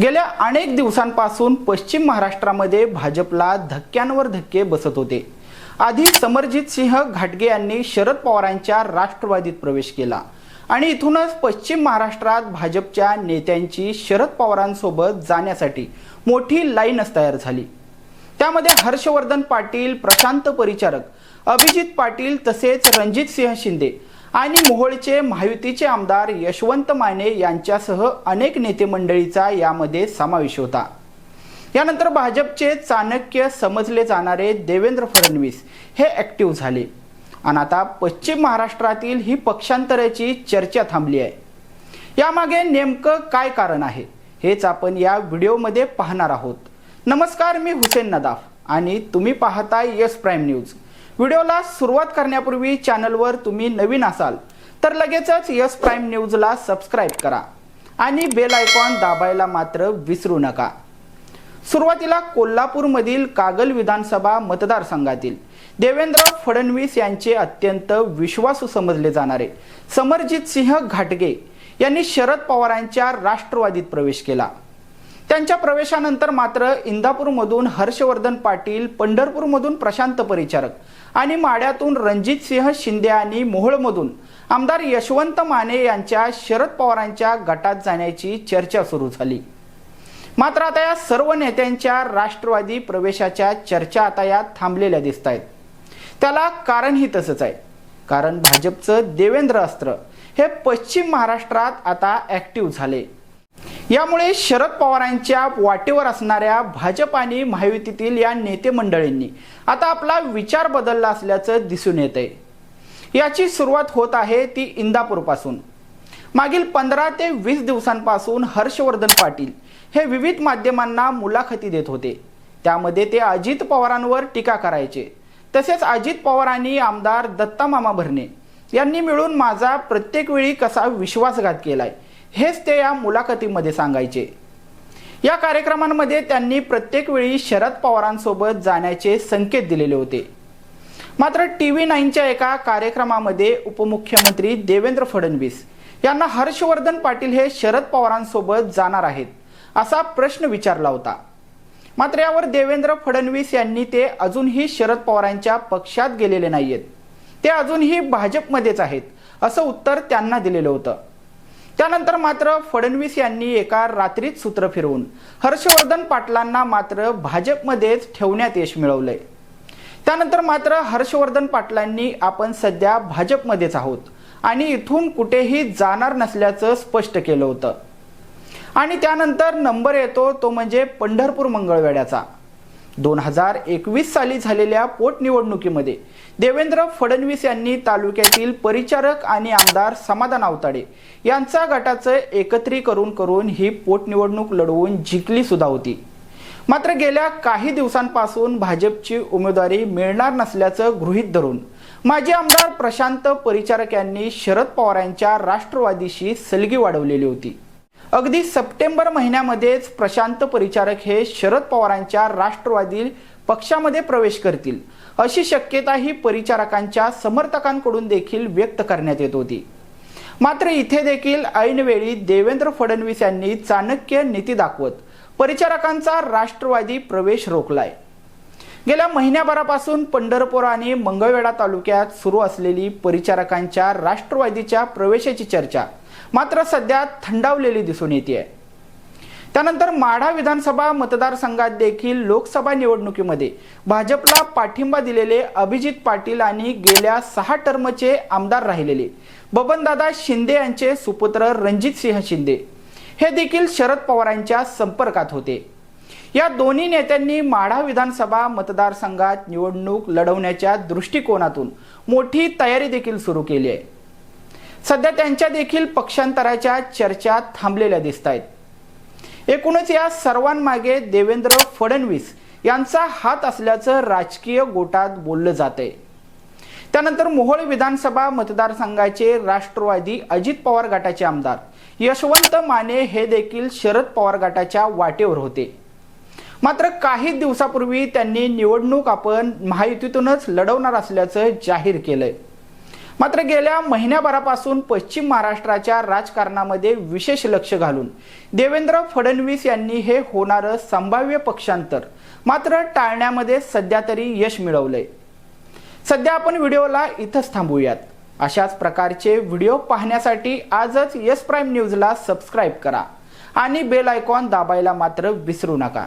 गेल्या अनेक दिवसांपासून पश्चिम महाराष्ट्रामध्ये भाजपला धक्क्यांवर धक्के बसत होते. आधी समरजित सिंह घाटगे यांनी शरद पवारांच्या राष्ट्रवादीत प्रवेश केला. आणि इथूनच पश्चिम महाराष्ट्रात भाजपच्या नेत्यांची शरद पवारांसोबत जाण्यासाठी मोठी लाईनच तयार झाली. त्यामध्ये हर्षवर्धन पाटील प्रशांत परिचारक अभिजित पाटील तसेच रणजित सिंह शिंदे आणि मोहोळचे महायुतीचे आमदार यशवंत माने यांच्यासह अनेक नेते मंडळीचा यामध्ये समावेश होता. यानंतर भाजपचे चाणक्य समजले जाणारे देवेंद्र फडणवीस हे ॲक्टिव्ह झाले. आणि आता पश्चिम महाराष्ट्रातील ही पक्षांतराची चर्चा थांबली आहे. यामागे नेमकं काय कारण आहे हेच आपण या व्हिडिओमध्ये पाहणार आहोत. नमस्कार मी हुसेन नदाफ आणि तुम्ही पाहता यस प्राईम न्यूज. व्हिडिओला सुरुवात करण्यापूर्वी चॅनलवर तुम्ही नवीन असाल तर लगेचच यस प्राईम न्यूजला सबस्क्राईब करा आणि बेल आयकॉन दाबायला मात्र विसरू नका. सुरुवातीला कोल्हापूरमधील कागल विधानसभा मतदारसंघातील देवेंद्र फडणवीस यांचे अत्यंत विश्वासू समजले जाणारे समरजित सिंह घाटगे यांनी शरद पवारांच्या राष्ट्रवादीत प्रवेश केला. त्यांच्या प्रवेशानंतर मात्र इंदापूरमधून हर्षवर्धन पाटील पंढरपूरमधून प्रशांत परिचारक आणि माड्यातून रणजित सिंह शिंदे आणि मोहोळमधून आमदार यशवंत माने यांच्या शरद पवारांच्या गटात जाण्याची चर्चा सुरू झाली. मात्र आता या सर्व नेत्यांच्या राष्ट्रवादी प्रवेशाच्या चर्चा आता या थांबलेल्या दिसत आहेत त्याला कारणही तसंच आहे. कारण भाजपचं देवेंद्र अस्त्र हे पश्चिम महाराष्ट्रात आता ऍक्टिव्ह झाले. यामुळे शरद पवारांच्या वाटेवर असणाऱ्या भाजप आणि महायुतीतील या नेते मंडळींनी आता आपला विचार बदलला असल्याचं दिसून येत आहे याची सुरुवात होत आहे ती इंदापूरपासून. मागील पंधरा ते वीस दिवसांपासून हर्षवर्धन पाटील हे विविध माध्यमांना मुलाखती देत होते. त्यामध्ये ते अजित पवारांवर टीका करायचे. तसेच अजित पवार आणि आमदार दत्ता मामा भरणे यांनी मिळून माझा प्रत्येक वेळी कसा विश्वासघात केलाय हेच ते या मुलाखतीमध्ये सांगायचे. या कार्यक्रमांमध्ये त्यांनी प्रत्येक वेळी शरद पवारांसोबत जाण्याचे संकेत दिलेले होते. मात्र टी व्ही नाईनच्या एका कार्यक्रमामध्ये उपमुख्यमंत्री देवेंद्र फडणवीस यांना हर्षवर्धन पाटील हे शरद पवारांसोबत जाणार आहेत असा प्रश्न विचारला होता. मात्र यावर देवेंद्र फडणवीस यांनी ते अजूनही शरद पवारांच्या पक्षात गेलेले नाहीयेत. ते अजूनही भाजपमध्येच आहेत असं उत्तर त्यांना दिलेलं होतं. त्यानंतर मात्र फडणवीस यांनी एका रात्रीत सूत्र फिरवून हर्षवर्धन पाटलांना मात्र भाजपमध्येच ठेवण्यात यश मिळवलंय. त्यानंतर मात्र हर्षवर्धन पाटलांनी आपण सध्या भाजपमध्येच आहोत आणि इथून कुठेही जाणार नसल्याचं स्पष्ट केलं होतं. आणि त्यानंतर नंबर येतो तो म्हणजे पंढरपूर मंगळवेड्याचा दोन हजार एकवीस साली झालेल्या पोटनिवडणुकीमध्ये देवेंद्र फडणवीस यांनी तालुक्यातील परिचारक आणि आमदार समाधान आवताडे यांचा गटाचं एकत्रीकरण करून ही पोटनिवडणूक लढवून जिंकली सुद्धा होती. मात्र गेल्या काही दिवसांपासून भाजपची उमेदवारी मिळणार नसल्याचं गृहीत धरून माजी आमदार प्रशांत परिचारक यांनी शरद पवारांच्या राष्ट्रवादीशी सलगी वाढवलेली होती. अगदी सप्टेंबर महिन्यामध्येच प्रशांत परिचारक हे शरद पवारांच्या राष्ट्रवादी पक्षामध्ये प्रवेश करतील. अशी शक्यता ही परिचारकांच्या समर्थकांकडून देखील व्यक्त करण्यात येत होती. मात्र इथे देखील ऐनवेळी देवेंद्र फडणवीस यांनी चाणक्य नीती दाखवत परिचारकांचा राष्ट्रवादी प्रवेश रोखलाय. गेल्या महिन्याभरापासून पंढरपूर आणि मंगळवेढा तालुक्यात सुरू असलेली परिचारकांच्या राष्ट्रवादीच्या प्रवेशाची चर्चा मात्र सध्या थंडावलेली दिसून येते. त्यानंतर माढा विधानसभा मतदारसंघात देखील लोकसभा निवडणुकीमध्ये भाजपला पाठिंबा दिलेले अभिजित पाटील आणि गेल्या सहा टर्मचे आमदार राहिलेले बबनदादा शिंदे यांचे सुपुत्र रणजित सिंह शिंदे हे देखील शरद पवारांच्या संपर्कात होते. या दोन्ही नेत्यांनी माढा विधानसभा मतदारसंघात निवडणूक लढवण्याच्या दृष्टिकोनातून मोठी तयारी देखील सुरू केली आहे. सध्या त्यांच्या देखील पक्षांतराच्या चर्चा थांबलेल्या दिसत आहेत एकूणच या सर्वांमागे देवेंद्र फडणवीस यांचा हात असल्याचं राजकीय गोटात बोललं जात आहे त्यानंतर मोहोळ विधानसभा मतदारसंघाचे राष्ट्रवादी अजित पवार गटाचे आमदार यशवंत माने हे देखील शरद पवार गटाच्या वाटेवर होते. मात्र काही दिवसापूर्वी त्यांनी निवडणूक आपण महायुतीतूनच लढवणार असल्याचं जाहीर केलंय. मात्र गेल्या महिन्याभरापासून पश्चिम महाराष्ट्राच्या राजकारणामध्ये विशेष लक्ष घालून देवेंद्र फडणवीस यांनी हे होणारं संभाव्य पक्षांतर मात्र टाळण्यामध्ये सध्या तरी यश मिळवलंय. सध्या आपण व्हिडिओला इथंच थांबूयात. अशाच प्रकारचे व्हिडिओ पाहण्यासाठी आजच यस प्राईम न्यूजला सबस्क्राईब करा आणि बेल आयकॉन दाबायला मात्र विसरू नका.